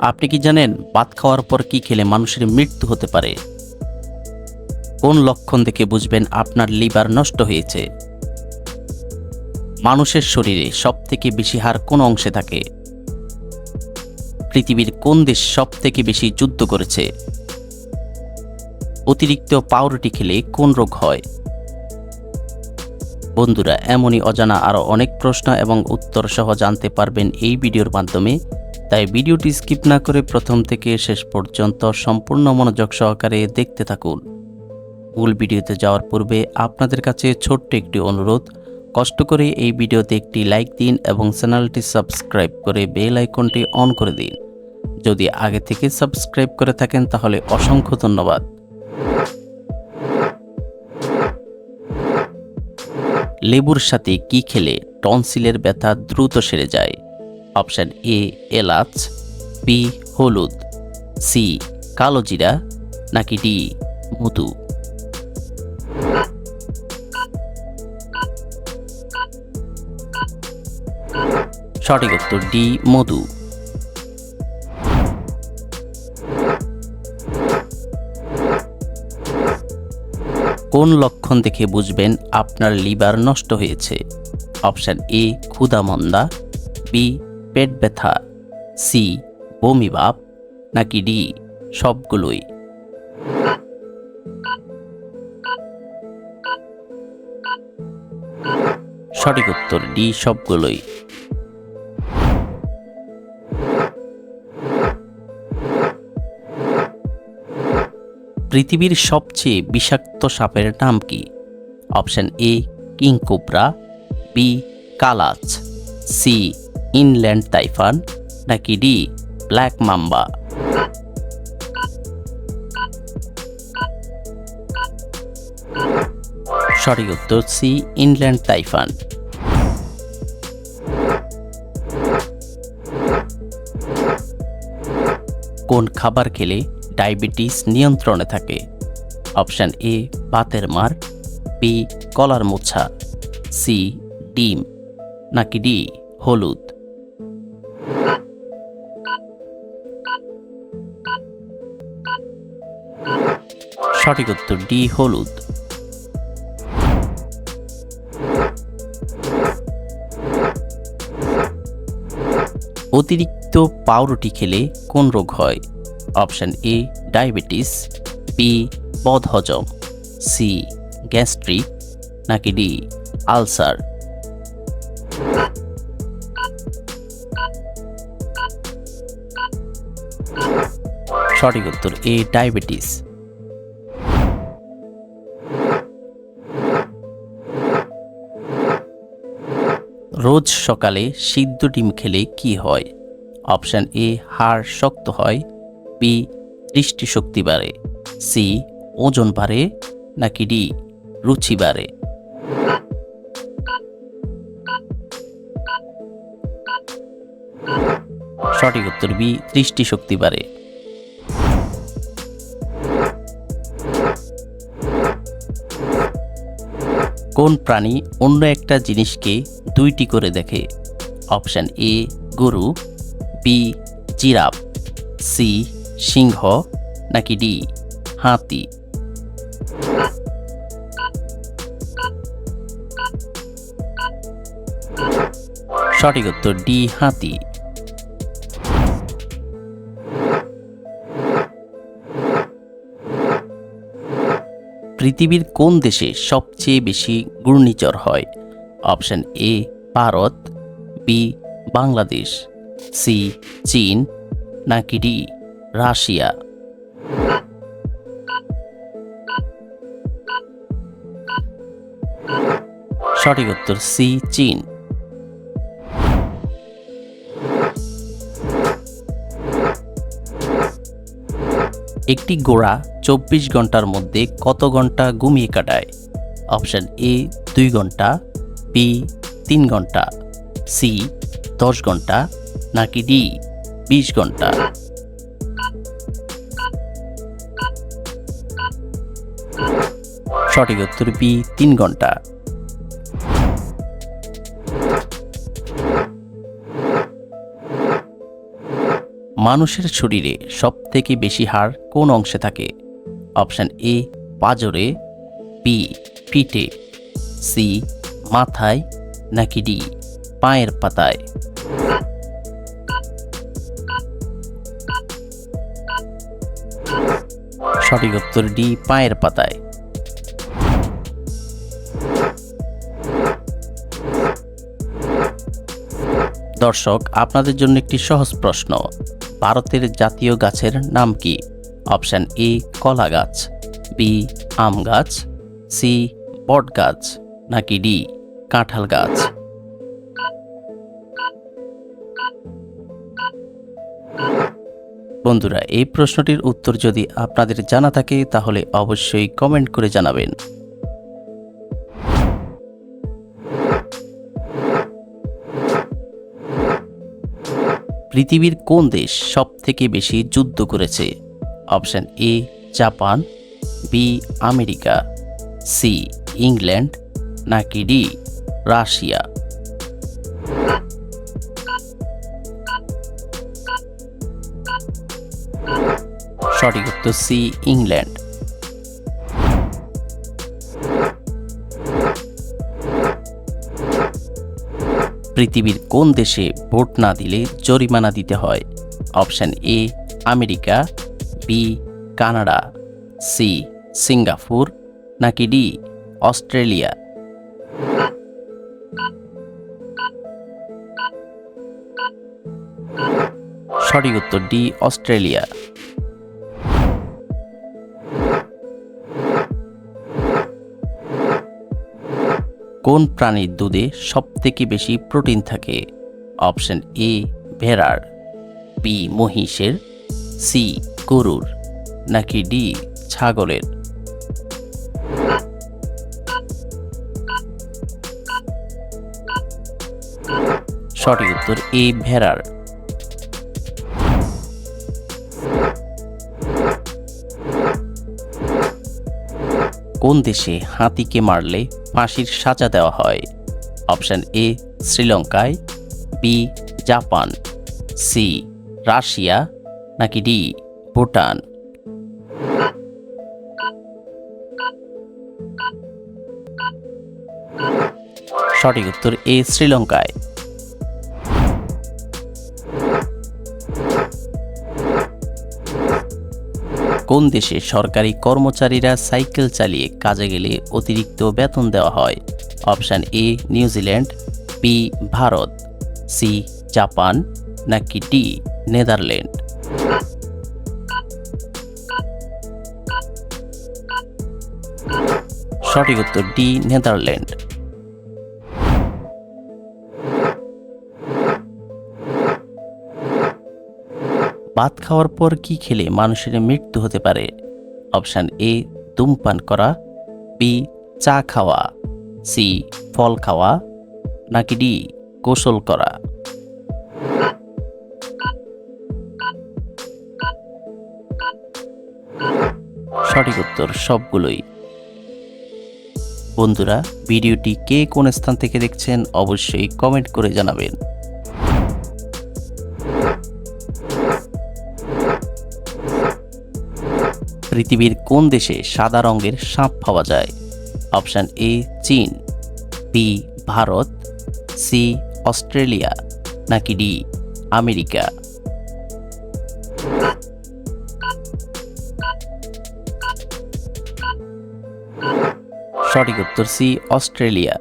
আপনি কি জানেন ভাত খাওয়ার পর কি খেলে মানুষের মৃত্যু হতে পারে? কোন লক্ষণ দেখে বুঝবেন আপনার লিভার নষ্ট হয়েছে? মানুষের শরীরে সবথেকে বেশি হার কোন অংশে থাকে? পৃথিবীর কোন দেশ সবথেকে বেশি যুদ্ধ করেছে? অতিরিক্ত পাউরুটি খেলে কোন রোগ হয়? বন্ধুরা, এমনই অজানা আরও অনেক প্রশ্ন এবং উত্তর সহ জানতে পারবেন এই ভিডিওর মাধ্যমে। তাই ভিডিওটি স্কিপ না করে প্রথম থেকে শেষ পর্যন্ত সম্পূর্ণ মনোযোগ সহকারে দেখতে থাকুন। মূল ভিডিওতে যাওয়ার পূর্বে আপনাদের কাছে ছোট্ট একটি অনুরোধ, কষ্ট করে এই ভিডিওতে একটি লাইক দিন এবং চ্যানেলটি সাবস্ক্রাইব করে বেল আইকনটি অন করে দিন। যদি আগে থেকে সাবস্ক্রাইব করে থাকেন তাহলে অসংখ্য ধন্যবাদ। লেবুর সাথে কি খেলে টনসিলের ব্যথা দ্রুত সেরে যায়? অপশান এ, এলাচ, বি, হলুদ, সি, কালো জিরা, নাকি ডি, মধু। সঠিক উত্তর ডি, মধু। কোন লক্ষণ দেখে বুঝবেন আপনার লিভার নষ্ট হয়েছে? অপশান এ ক্ষুধামন্দা বি পেট ব্যথা, সি, বমি ভাব, নাকি ডি, সবগুলোই। সঠিক উত্তর, ডি, সবগুলোই। পৃথিবীর সবচেয়ে বিষাক্ত সাপের নাম কি? Option A, king cobra, B, কালাচ, C inland taipan নাকি ডি, ব্ল্যাক মাম্বা? সঠিক উত্তর সি, ইনল্যান্ড টাইফান কোন খাবার খেলে ডায়াবেটিস নিয়ন্ত্রণে থাকে? অপশান এ, ভাতের মার, বি, কলার মোছা, সি, ডিম, নাকি ডি, হলুদ? সঠিক উত্তর ডি হলুদ। অতিরিক্ত পাউরুটি খেলে কোন রোগ হয়? অপশান এ, ডায়াবেটিস বি বদহজম সি গ্যাস্ট্রিক, নাকি ডি আলসার। সঠিক উত্তর এ, ডায়াবেটিস। রোজ সকালে সিদ্ধ ডিম খেলে কি হয়? অপশান এ, হাড় শক্ত হয়। বি, দৃষ্টিশক্তি বাড়ে। সি, ওজন বাড়ে নাকি ডি, রুচি বাড়ে। সঠিক উত্তর বি, দৃষ্টিশক্তি বাড়ে। কোন প্রাণী অন্য একটা জিনিসকে দুইটি করে দেখে? অপশান এ, গরু, বি, জিরাফ, সি, সিংহ, নাকি ডি, হাতি। সঠিক উত্তর ডি, হাতি। পৃথিবীর কোন দেশে সবচেয়ে বেশি ঘূর্ণিঝড় হয়? Option A, Bharat, B, Bangladesh, C, চীন, নাকি ডি, রাশিয়া? সঠিক উত্তর সি, চীন। একটি গোড়া চব্বিশ ঘণ্টার মধ্যে কত ঘণ্টা ঘুমিয়ে কাটায়? অপশান এ, দুই ঘণ্টা, বি, তিন ঘণ্টা, সি, দশ ঘণ্টা, নাকি ডি, বিশ ঘণ্টা। সঠিক উত্তর বি, তিন ঘণ্টা। মানুষের শরীরে সবথেকে বেশি হাড় কোন অংশে থাকে? অপশান এ, পাজরে, বি, পিঠে, সি, মাথায়, নাকি ডি, পায়ের পাতায়? সঠিক উত্তর ডি, পায়ের পাতায়। দর্শক, আপনাদের জন্য একটি সহজ প্রশ্ন। ভারতের জাতীয় গাছের নাম কি? অপশান এ কলা গাছ বি আম গাছ সি বট গাছ নাকি ডি কাঁঠাল গাছ বন্ধুরা, এই প্রশ্নটির উত্তর যদি আপনাদের জানা থাকে, তাহলে অবশ্যই কমেন্ট করে জানাবেন। পৃথিবীর কোন দেশ সব থেকে বেশি যুদ্ধ করেছে? Option A, Japan, B, America, C, England, নাকি ডি, রাশিয়া? সঠিক উত্তর সি, ইংল্যান্ড। পৃথিবীর কোন দেশে ভোট না দিলে জরিমানা দিতে হয়? Option A, America, B, Canada, C, Singapore, নাকি ডি, অস্ট্রেলিয়া? সঠিক উত্তর ডি, অস্ট্রেলিয়া। কোন প্রাণীর দুধে সবথেকে বেশি প্রোটিন থাকে? অপশন এ, ভেড়ার, বি, মহিষের, সি, গরুর, নাকি ডি, ছাগলের? সঠিক উত্তর এ, ভেড়ার। কোন দেশে হাতিকে মারলে ফাঁসির সাজা দেওয়া হয়? অপশান এ, শ্রীলঙ্কায়, বি, জাপান, সি, রাশিয়া, নাকি ডি, ভুটান? সঠিক উত্তর এ, শ্রীলঙ্কায়। কোন দেশে সরকারি কর্মচারীরা সাইকেল চালিয়ে কাজে গেলে অতিরিক্ত বেতন দেওয়া হয়? Option A, New Zealand, B, Bharat, C, Japan, নাকি ডি, নেদারল্যান্ড? সঠিক উত্তর ডি, নেদারল্যান্ড। ভাত খাওয়ার পর কি খেলে মানুষের মৃত্যু হতে পারে? অপশান এ, ধূমপান করা। বি, চা খাওয়া। সি, ফল খাওয়া। নাকি ডি, গোসল করা। সঠিক উত্তর সবগুলোই। বন্ধুরা, ভিডিওটি কে কোন স্থান থেকে দেখছেন অবশ্যই কমেন্ট করে জানাবেন। পৃথিবীর কোন দেশে সাদা রঙের সাপ পাওয়া যায়? অপশান এ চীন বি ভারত সি অস্ট্রেলিয়া, নাকি ডি আমেরিকা? সঠিক উত্তর সি অস্ট্রেলিয়া।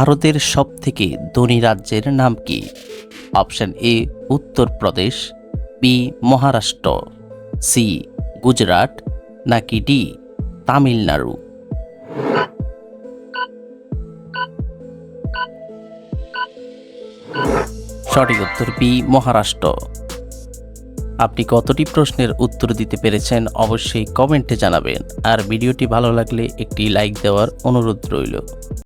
ভারতের সবথেকে ধনী রাজ্যের নাম কি? Option A Uttar Pradesh B, Maharashtra, C, Gujarat, নাকি ডি, তামিলনাড়ু? সঠিক উত্তর বি, মহারাষ্ট্র। আপনি কতটি প্রশ্নের উত্তর দিতে পেরেছেন অবশ্যই কমেন্টে জানাবেন, আর ভিডিওটি ভালো লাগলে একটি লাইক দেওয়ার অনুরোধ রইল।